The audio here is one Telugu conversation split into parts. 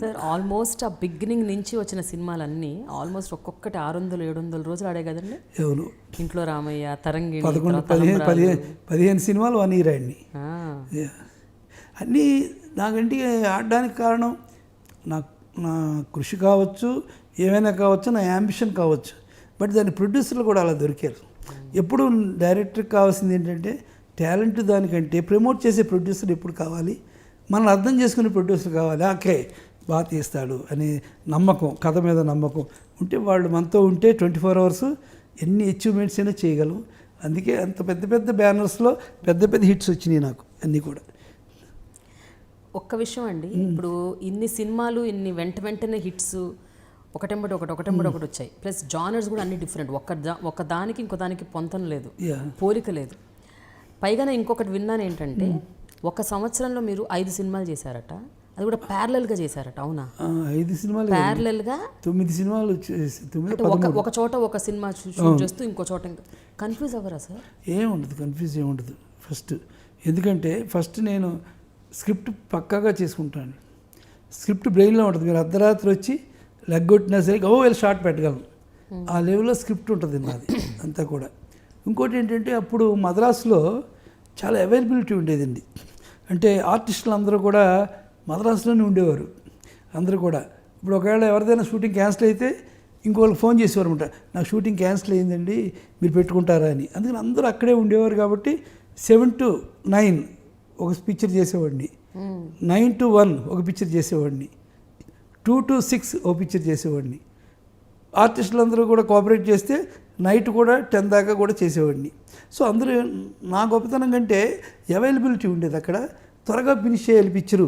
సార్ ఆల్మోస్ట్ ఆ బిగినింగ్ నుంచి వచ్చిన సినిమాలన్నీ ఆల్మోస్ట్ ఒక్కొక్కటి ఆరు వందలు ఏడు వందల రోజులు ఆడే కదండి? ఎవరు ఇంట్లో రామయ్య తరంగిణి పదకొండు పదిహేను. పదిహేను పదిహేను సినిమాలు వన్ ఇయర్ అండి అన్నీ నాకంటే ఆడడానికి కారణం నా నా కృషి కావచ్చు ఏమైనా కావచ్చు నా యాంబిషన్ కావచ్చు. బట్ దాని ప్రొడ్యూసర్లు కూడా అలా దొరికారు. ఎప్పుడు డైరెక్టర్కి కావాల్సింది ఏంటంటే టాలెంట్ దానికంటే ప్రమోట్ చేసే ప్రొడ్యూసర్ ఎప్పుడు కావాలి? మనల్ని అర్థం చేసుకునే ప్రొడ్యూసర్ కావాలి. ఓకే బాగా తీస్తాడు అనే నమ్మకం కథ మీద నమ్మకం. ఉంటే వాళ్ళు మనతో ఉంటే ట్వంటీ ఫోర్ అవర్స్ ఎన్ని అచీవ్మెంట్స్ అయినా చేయగలం అందుకే అంత పెద్ద పెద్ద బ్యానర్స్లో పెద్ద పెద్ద హిట్స్ వచ్చినాయి నాకు అన్నీ కూడా. ఒక్క విషయం అండి. ఇప్పుడు ఇన్ని సినిమాలు ఇన్ని వెంట వెంటనే హిట్స్ ఒకటెంబటి ఒకటి ఒకటెంబటి ఒకటి వచ్చాయి. ప్లస్ జానర్స్ కూడా అన్ని డిఫరెంట్ ఒక్క దా- ఒక దానికి ఇంకో దానికి పొంతన లేదు. పోలిక లేదు. పైగా ఇంకొకటి విన్నాను ఏంటంటే ఒక సంవత్సరంలో మీరు ఐదు సినిమాలు చేశారట. అది కూడా parallel గా చేశారట అవునా? ఐదు సినిమాలు Parallel గా తొమ్మిది సినిమాలు తొమ్మిది ఒక చోట ఒక సినిమా షూట్ చేస్తూ ఇంకో చోట ఇంకా. కన్ఫ్యూజ్ అవ్వరా సార్? ఏముండదు కన్ఫ్యూజ్ ఏముండదు. ఫస్ట్ ఎందుకంటే ఫస్ట్ నేను స్క్రిప్ట్ పక్కాగా చేసుకుంటాను. స్క్రిప్ట్ బ్రెయిన్లో ఉంటుంది. మీరు అర్ధరాత్రి వచ్చి లెగ్గొట్టినా సరే ఓ వెళ్ళి షార్ట్ పెట్టగలను. ఆ లెవెల్లో స్క్రిప్ట్ ఉంటుంది నాది అంతా కూడా. ఇంకోటి ఏంటంటే అప్పుడు మద్రాసులో చాలా అవైలబిలిటీ ఉండేదండి. అంటే ఆర్టిస్టులు అందరూ కూడా మద్రాసులోనే ఉండేవారు అందరూ కూడా. ఇప్పుడు ఒకవేళ ఎవరిదైనా షూటింగ్ క్యాన్సిల్ అయితే ఇంకోళ్ళకి ఫోన్ చేసేవారు అనమాట నాకు షూటింగ్ క్యాన్సిల్ అయిందండి మీరు పెట్టుకుంటారా అని. అందుకని అందరూ అక్కడే ఉండేవారు కాబట్టి సెవెన్ టు నైన్ ఒక పిక్చర్ చేసేవాడిని. నైన్ టు వన్ ఒక పిక్చర్ చేసేవాడిని. టూ టు సిక్స్ ఓ పిక్చర్ చేసేవాడిని. ఆర్టిస్టులందరూ కూడా కోఆపరేట్ చేస్తే నైట్ కూడా టెన్ దాకా కూడా చేసేవాడిని. సో అందరూ నా గొప్పతనం కంటే అవైలబిలిటీ ఉండేది అక్కడ. త్వరగా ఫినిష్ చేయాలి పిక్చరు.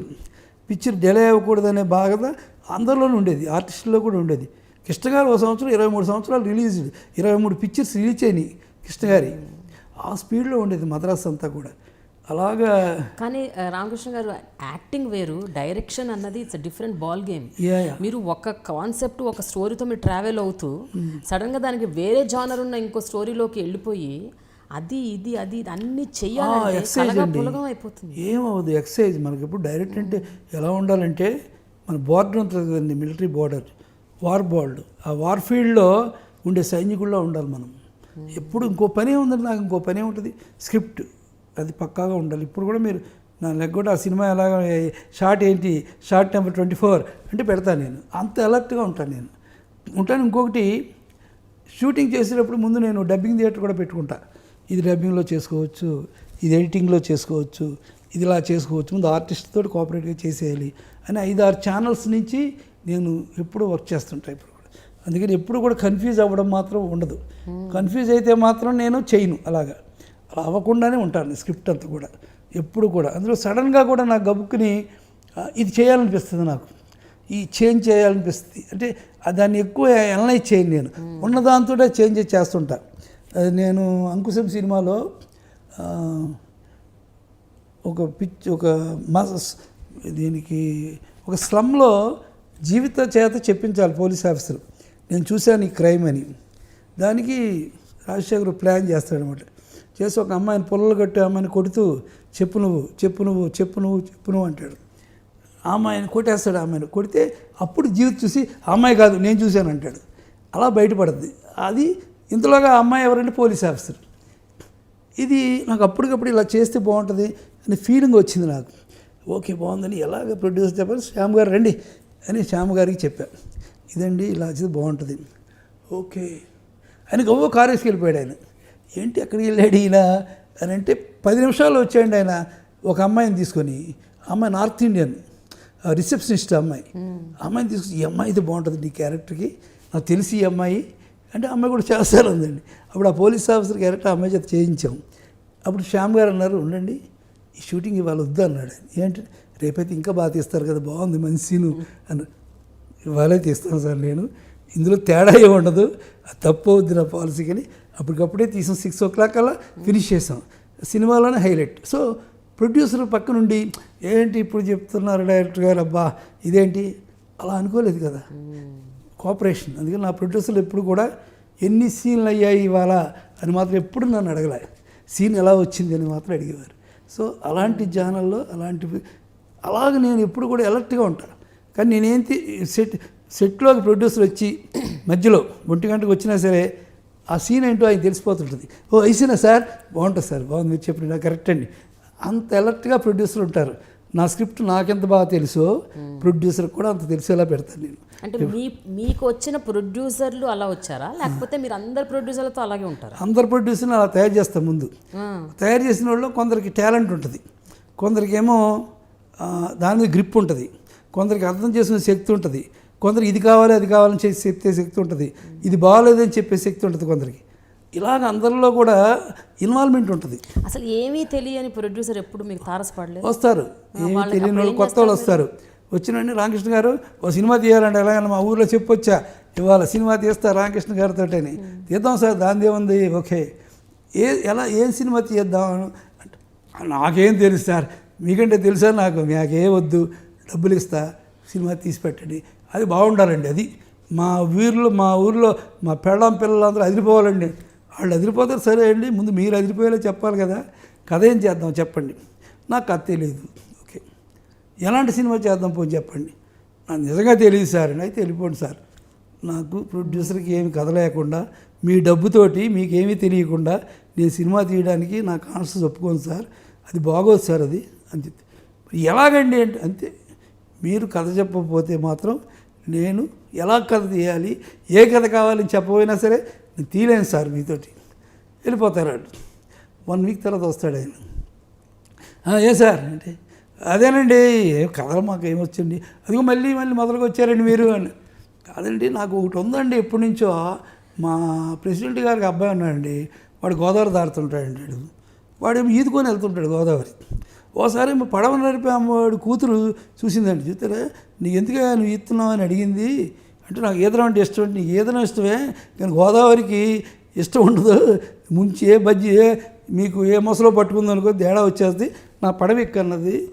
పిక్చర్ డిలే అవ్వకూడదనే బాధ్యత అందరిలోనూ ఉండేది ఆర్టిస్టుల్లో కూడా ఉండేది. కృష్ణ గారు ఒక సంవత్సరం ఇరవై మూడు సంవత్సరాలు రిలీజ్ ఇరవై మూడు పిక్చర్స్ రిలీజ్ అయినాయి కృష్ణ గారి. ఆ స్పీడ్లో ఉండేది మద్రాస్ అంతా కూడా. అలాగా కానీ రామకృష్ణ గారు యాక్టింగ్ వేరు డైరెక్షన్ అన్నది ఇట్స్ డిఫరెంట్ బాల్ గేమ్ మీరు ఒక కాన్సెప్ట్ ఒక స్టోరీతో మీరు ట్రావెల్ అవుతూ సడన్గా దానికి వేరే జానర్ ఉన్న ఇంకో స్టోరీలోకి వెళ్ళిపోయి అది ఇది అది అన్ని exercise కలగా అండి. ఏమవుదు ఎక్సైజ్ మనకి ఇప్పుడు డైరెక్ట్ అంటే ఎలా ఉండాలంటే మన బార్డర్ ఉంటుంది కదండి మిలిటరీ బార్డర్ వార్ బార్డర్ ఆ వార్ ఫీల్డ్లో ఉండే సైనికుల్లో ఉండాలి మనం. ఎప్పుడు ఇంకో పనే ఉందండి నాకు ఇంకో పనే ఉంటుంది. స్క్రిప్ట్ అది పక్కాగా ఉండాలి. ఇప్పుడు కూడా మీరు నా లెగ్ కూడా ఆ సినిమా ఎలాగ షార్ట్ ఏంటి? షార్ట్ నెంబర్ ట్వంటీ ఫోర్ అంటే పెడతాను నేను. అంత అలర్ట్గా ఉంటాను నేను. ఉంటాను. ఇంకొకటి షూటింగ్ చేసేటప్పుడు ముందు నేను డబ్బింగ్ థియేటర్ కూడా పెట్టుకుంటా. ఇది డబ్బింగ్లో చేసుకోవచ్చు ఇది ఎడిటింగ్లో చేసుకోవచ్చు ఇది ఇలా చేసుకోవచ్చు. ముందు ఆర్టిస్ట్ తోటి కోఆపరేట్గా చేసేయాలి అని ఐదు ఆరు ఛానల్స్ నుంచి నేను ఎప్పుడు వర్క్ చేస్తుంటా ఇప్పుడు కూడా. అందుకని ఎప్పుడు కూడా కన్ఫ్యూజ్ అవ్వడం మాత్రం ఉండదు. కన్ఫ్యూజ్ అయితే మాత్రం నేను చేయను అలాగా. అలా అవ్వకుండానే ఉంటాను స్క్రిప్ట్ అంతా కూడా. ఎప్పుడు కూడా. అందులో సడన్గా కూడా నాకు గబుక్కుని ఇది చేయాలనిపిస్తుంది నాకు. ఈ చేంజ్ చేయాలనిపిస్తుంది. అంటే దాన్ని ఎక్కువ అనలైజ్ చేయను నేను. ఉన్న దాంతో చేంజ్ చేస్తుంటా. అది నేను అంకుశం సినిమాలో ఒక పిచ్ ఒక మస్ దీనికి ఒక స్లమ్లో జీవిత చేత చెప్పించాలి పోలీస్ ఆఫీసర్. నేను చూశాను ఈ క్రైమ్ అని. దానికి రాజశేఖర్ ప్లాన్ చేస్తాడనమాట. చేసి ఒక అమ్మాయిని పొల్లలు కట్టి అమ్మాయిని కొడుతూ చెప్పు నువ్వు చెప్పు నువ్వు చెప్పు నువ్వు చెప్పు నువ్వు అంటాడు. అమ్మాయిని కొట్టేస్తాడు అమ్మాయిని. కొడితే అప్పుడు జీవితం చూసి అమ్మాయి కాదు నేను చూశాను అంటాడు. అలా బయటపడుద్ది. అది ఇంతలోగా ఆ అమ్మాయి ఎవరంటే పోలీస్ ఆఫీసర్. ఇది నాకు అప్పటికప్పుడు ఇలా చేస్తే బాగుంటుంది అనే ఫీలింగ్ వచ్చింది నాకు. ఓకే బాగుందని ఎలాగ ప్రొడ్యూస్ చెప్పాలి శ్యామ్ గారు రండి అని శ్యామ్ గారికి చెప్పా. ఇదండి ఇలా చేస్తే బాగుంటుంది. ఓకే. ఆయన గవ్వ కారు వేసుకెళ్ళిపోయాడు ఆయన. ఏంటి ఎక్కడికి వెళ్ళాడు ఈయన? అని అంటే పది నిమిషాల్లో వచ్చాయండి ఆయన ఒక అమ్మాయిని తీసుకొని. అమ్మాయి నార్త్ ఇండియన్ రిసెప్షనిస్ట్ అమ్మాయి. అమ్మాయిని తీసుకుని ఈ అమ్మాయి అయితే బాగుంటుంది నీ క్యారెక్టర్కి. నాకు తెలిసి ఈ అమ్మాయి అంటే అమ్మాయి కూడా చేస్తారు అందండి అప్పుడు ఆ పోలీస్ ఆఫీసర్ క్యారెక్టర్ అమ్మాయి చేత చేయించాం. అప్పుడు శ్యామ్ గారు అన్నారు ఉండండి ఈ షూటింగ్ ఇవాళ వద్దు అన్నాడు. ఆయన. ఏంటి? రేపైతే ఇంకా బాగా తీస్తారు కదా బాగుంది మంచి సీను అన్నారు. ఇవాళే తీస్తాను సార్ నేను. ఇందులో తేడా ఏమి ఉండదు. తప్పు అవుద్ది నా పాలసీ అని అప్పటికప్పుడే తీసాం. సిక్స్ ఓ క్లాక్ అలా ఫినిష్ చేసాం. సినిమాలోనే హైలైట్. సో ప్రొడ్యూసర్ పక్క నుండి ఏంటి ఇప్పుడు చెప్తున్నారు డైరెక్టర్ గారు? అబ్బా ఇదేంటి? అలా అనుకోలేదు కదా. కోఆపరేషన్ అందుకని నా ప్రొడ్యూసర్లు ఎప్పుడు కూడా ఎన్ని సీన్లు అయ్యాయి ఇవాళ అని మాత్రం ఎప్పుడు నన్ను అడగలే. సీన్ ఎలా వచ్చింది అని మాత్రం అడిగేవారు. సో అలాంటి ఛానల్లో అలాంటివి అలాగ నేను ఎప్పుడు కూడా ఎలర్ట్గా ఉంటాను. కానీ నేనేంటి సెట్ సెట్లోకి ప్రొడ్యూసర్ వచ్చి మధ్యలో ఒంటి గంటకు వచ్చినా సరే ఆ సీన్ ఏంటో ఆయన తెలిసిపోతుంటుంది. ఓ అయిసినా సార్ బాగుంటుంది సార్ బాగుంది మీరు చెప్పిన కరెక్ట్ అండి. అంత ఎలర్ట్గా ప్రొడ్యూసర్ ఉంటారు. నా స్క్రిప్ట్ నాకెంత బాగా తెలుసో ప్రొడ్యూసర్ కూడా అంత తెలిసేలా పెడతాను నేను. అంటే మీ మీకు వచ్చిన ప్రొడ్యూసర్లు అలా వచ్చారా? లేకపోతే మీరు అందరు ప్రొడ్యూసర్లతో అలాగే ఉంటారా? అందరు ప్రొడ్యూసర్ని అలా తయారు చేస్తాం ముందు. తయారు చేసిన వాళ్ళు కొందరికి టాలెంట్ ఉంటుంది. కొందరికి ఏమో ఆ, దాని మీద గ్రిప్ ఉంటుంది. కొందరికి అర్థం చేసుకునే శక్తి ఉంటుంది. కొందరికి ఇది కావాలి అది కావాలని చెప్తే శక్తి ఉంటుంది. ఇది బాగాలేదని చెప్పే శక్తి ఉంటుంది కొందరికి. ఇలాగ అందరిలో కూడా ఇన్వాల్వ్మెంట్ ఉంటుంది. అసలు ఏమీ తెలియని ప్రొడ్యూసర్ ఎప్పుడు మీకు తారసపడలేదు? వస్తారు. ఏమీ తెలియని వాళ్ళు కొత్త వాళ్ళు వస్తారు. వచ్చినండి రామకృష్ణ గారు ఓ సినిమా తీయాలంటే ఎలాగైనా మా ఊర్లో చెప్పొచ్చా? ఇవాళ సినిమా తీస్తా రామకృష్ణ గారితో అని తీద్దాం సార్ దాని ఏముంది ఓకే. ఏ ఎలా ఏ సినిమా తీద్దాం? నాకేం తెలుసు సార్. మీకంటే తెలుసా నాకు? నాకే వద్దు. డబ్బులు ఇస్తా. సినిమా తీసి పెట్టండి. అది బాగుండాలండి అది. మా ఊర్లో మా ఊర్లో మా పెళ్ళం పిల్లలందరూ అదిరిపోవాలండి. వాళ్ళు అదిరిపోతారు సరే అండి ముందు మీరు అదిరిపోయేలా చెప్పాలి కదా. కథ ఏం చేద్దాం చెప్పండి. నాకు కథ తెలియదు ఓకే. ఎలాంటి సినిమా చేద్దాం పోని చెప్పండి. నాకు నిజంగా తెలియదు సార్ అని అయితే వెళ్ళిపోండి సార్. నాకు ప్రొడ్యూసర్కి ఏమి కథ లేకుండా మీ డబ్బుతోటి మీకేమీ తెలియకుండా నేను సినిమా తీయడానికి నా కాన్షియస్ ఒప్పుకోను సార్. అది బాగోదు సార్ అది. అని ఎలాగండి అంటే అంతే. మీరు కథ చెప్పకపోతే మాత్రం నేను ఎలా కథ తీయాలి ఏ కథ కావాలని చెప్పబోయినా సరే నేను తీయలేను సార్ మీతోటి. వెళ్ళిపోతారు వాళ్ళు వన్ వీక్ తర్వాత వస్తాడు ఆయన. ఏ సార్? అంటే అదేనండి ఏం కథలు మాకు ఏమొచ్చండి అదిగో మళ్ళీ మళ్ళీ మొదలుగా వచ్చారండి మీరు. అని. కాదండి నాకు ఒకటి ఉందండి ఎప్పటి నుంచో. మా ప్రెసిడెంట్ గారికి అబ్బాయి ఉన్నాడండి. వాడు గోదావరి దాడుతుంటాడు వాడు ఏమో ఈదుకొని వెళ్తుంటాడు గోదావరి. ఓసారి మా పడవ నడిపే అమ్మవాడు కూతురు చూసిందండి. చూస్తారా నీకు ఎందుకు నువ్వు ఈతున్నావు అని అడిగింది. అంటే నాకు ఈదడం అంటే ఇష్టం అంటే నీకు ఈదడం ఇష్టమే కానీ గోదావరికి ఇష్టం ఉండదు. ముంచి ఏ బజ్జి ఏ మీకు ఏ మొసలో పట్టుకుంది అనుకో తేడా వచ్చేస్తుంది. నా పడవ ఎక్కన్నది.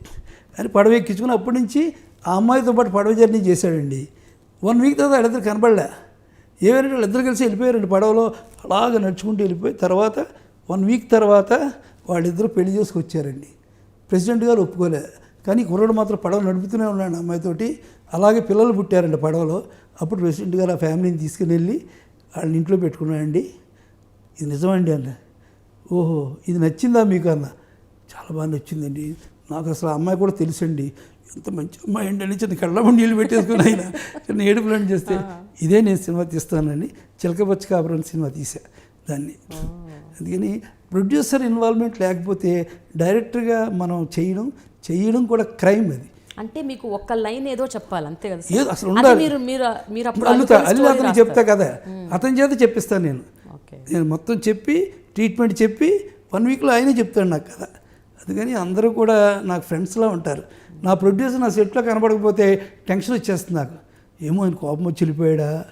అని పడవ ఎక్కించుకుని అప్పటి నుంచి ఆ అమ్మాయితో పాటు పడవ జర్నీ చేశాడండి. వన్ వీక్ తర్వాత వాళ్ళిద్దరు కనబడలే. ఏమైనా వాళ్ళిద్దరు కలిసి వెళ్ళిపోయారండి పడవలో. అలాగ నడుచుకుంటూ వెళ్ళిపోయి తర్వాత వన్ వీక్ తర్వాత వాళ్ళిద్దరూ పెళ్ళి చేసుకొచ్చారండి. ప్రెసిడెంట్ గారు ఒప్పుకోలే. కానీ కుర్రాడు మాత్రం పడవ నడుపుతూనే ఉన్నాడు అమ్మాయితోటి. అలాగే పిల్లలు పుట్టారండి పడవలో. అప్పుడు ప్రెసిడెంట్ గారు ఆ ఫ్యామిలీని తీసుకుని వెళ్ళి వాళ్ళని ఇంట్లో పెట్టుకున్నాడండి. ఇది నిజమండి అన్న. ఓహో ఇది నచ్చిందా మీకు అన్న? చాలా బాగా నచ్చిందండి. నాకు అసలు ఆ అమ్మాయి కూడా తెలుసండి. ఎంత మంచి అమ్మాయి అండి అని చిన్న కళ్ళ నీళ్ళు పెట్టేసుకుని ఆయన చిన్న ఏడుపులని చేస్తే ఇదే నేను సినిమా తీస్తానని చిలకపచ్చి కాపురం సినిమా తీసా దాన్ని. అందుకని ప్రొడ్యూసర్ ఇన్వాల్వ్మెంట్ లేకపోతే డైరెక్టర్గా మనం చేయడం చేయడం కూడా క్రైమ్ అది. అంటే మీకు ఒక్క లైన్ ఏదో చెప్పాలి అంతే కదా ఏదో అసలు ఉండాలి. మీరు మీరు మీరు అప్పుడు అల్లుతా అల్లి రాస్తారు. చెప్తా కదా. అతని చేత చెప్పిస్తాను నేను. నేను మొత్తం చెప్పి ట్రీట్మెంట్ చెప్పి వన్ వీక్లో ఆయనే చెప్తాడు నాకు కదా. అందుకని అందరూ కూడా నాకు ఫ్రెండ్స్లా ఉంటారు. నా ప్రొడ్యూసర్ నా సెట్లో కనబడకపోతే టెన్షన్ వచ్చేస్తుంది నాకు. ఏమో ఆయన కోపం వచ్చి వెళ్ళిపోయాడా?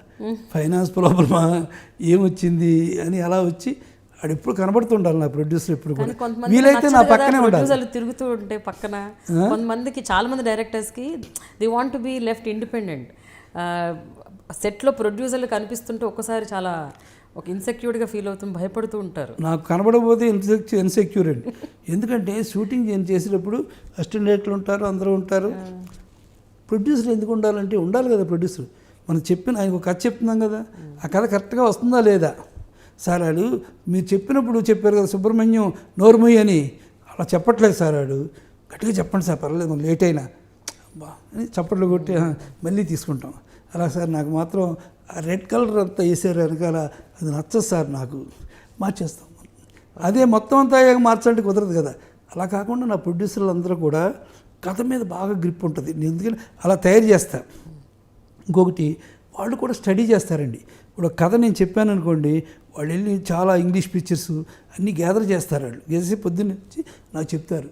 ఫైనాన్స్ ప్రాబ్లమా ఏమొచ్చింది? అని అలా వచ్చి ఆడు ఎప్పుడు కనబడుతుండాలి నా ప్రొడ్యూసర్ ఎప్పుడు కూడా. వీలైతే నా పక్కనే ఉండాలి. ప్రొడ్యూసర్లు తిరుగుతూ ఉంటే పక్కన కొంతమందికి చాలా మంది డైరెక్టర్స్కి the want be left independent సెట్లో ప్రొడ్యూసర్లు కనిపిస్తుంటే ఒక్కసారి చాలా ఒక insecure గా ఫీల్ అవుతూ భయపడుతూ ఉంటారు. నాకు కనబడకపోతే ఇన్సెక్యూ ఇన్సెక్యూర్ అండి. ఎందుకంటే షూటింగ్ నేను చేసేటప్పుడు అసిస్టెంట్ డైరెక్టర్లు ఉంటారు అందరూ ఉంటారు. ప్రొడ్యూసర్ ఎందుకు ఉండాలంటే ఉండాలి కదా ప్రొడ్యూసర్ మనం చెప్పిన ఆయన ఒక కథ చెప్తున్నాం కదా. ఆ. కథ కరెక్ట్గా వస్తుందా లేదా? సార్ ఆడు మీరు చెప్పినప్పుడు చెప్పారు కదా సుబ్రహ్మణ్యం నోర్మయ్య అని. అలా చెప్పట్లేదు సార్ ఆడు. గట్టిగా చెప్పండి సార్ పర్లేదు మనం లేట్ అయినా. బా అని చప్పట్లు కొట్టి మళ్ళీ తీసుకుంటాం. అలా సార్ నాకు మాత్రం ఆ రెడ్ కలర్ అంతా వేసారు వెనకాల అది నచ్చదు సార్ నాకు. మార్చేస్తాం. అదే మొత్తం అంతా అయ్యాక మార్చాలంటే కుదరదు కదా. అలా కాకుండా నా ప్రొడ్యూసర్లు అందరూ కూడా కథ మీద బాగా గ్రిప్ ఉంటుంది. నేను అలా తయారు చేస్తా. ఇంకొకటి వాళ్ళు కూడా స్టడీ చేస్తారండి. ఇప్పుడు ఒక కథ నేను చెప్పాను అనుకోండి వాళ్ళు వెళ్ళి చాలా ఇంగ్లీష్ పిక్చర్స్ అన్నీ గ్యాదర్ చేస్తారు వాళ్ళు. చేసి పొద్దున్న వచ్చి నాకు చెప్తారు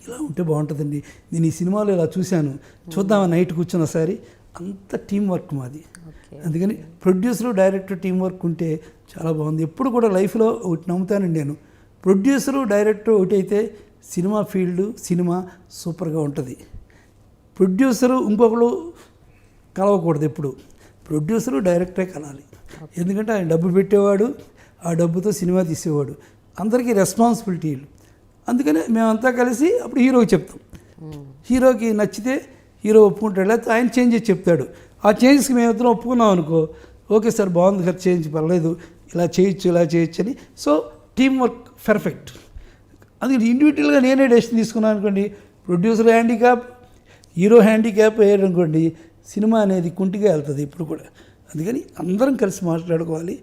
ఇలా ఉంటే బాగుంటుందండి. నేను ఈ సినిమాలో ఇలా చూశాను. చూద్దామా నైట్ కూర్చున్న ఒకసారి అంత టీం వర్క్ మాది. అందుకని ప్రొడ్యూసరు డైరెక్టర్ టీం వర్క్ ఉంటే చాలా బాగుంది. ఎప్పుడు కూడా లైఫ్లో ఒకటి నమ్ముతానండి నేను. ప్రొడ్యూసరు డైరెక్టర్ ఒకటి అయితే సినిమా ఫీల్డ్ సినిమా సూపర్గా ఉంటుంది. ప్రొడ్యూసరు ఇంకొకరు కలవకూడదు ఎప్పుడు. ప్రొడ్యూసరు డైరెక్టరే కలాలి ఎందుకంటే ఆయన డబ్బు పెట్టేవాడు ఆ డబ్బుతో సినిమా తీసేవాడు. అందరికీ రెస్పాన్సిబిలిటీలు అందుకనే మేమంతా కలిసి అప్పుడు హీరోకి చెప్తాం. హీరోకి నచ్చితే హీరో ఒప్పుకుంటాడు లేకపోతే ఆయన చేంజెస్ చెప్తాడు. ఆ చేంజ్కి మేము ఇద్దరం ఒప్పుకున్నాం అనుకో ఓకే సార్ బాగుంది కదా చేంజ్ పర్లేదు. ఇలా చేయొచ్చు ఇలా చేయొచ్చు అని. So team work perfect. అది ఇండివిజువల్గా నేనే డెసిషన్ తీసుకున్నాను అనుకోండి. ప్రొడ్యూసర్ హ్యాండిక్యాప్ హీరో హ్యాండిక్యాప్ అయ్యాడు అనుకోండి సినిమా అనేది కుంటిగా వెళ్తుంది ఇప్పుడు కూడా. అందుకని అందరం కలిసి మాట్లాడుకోవాలి.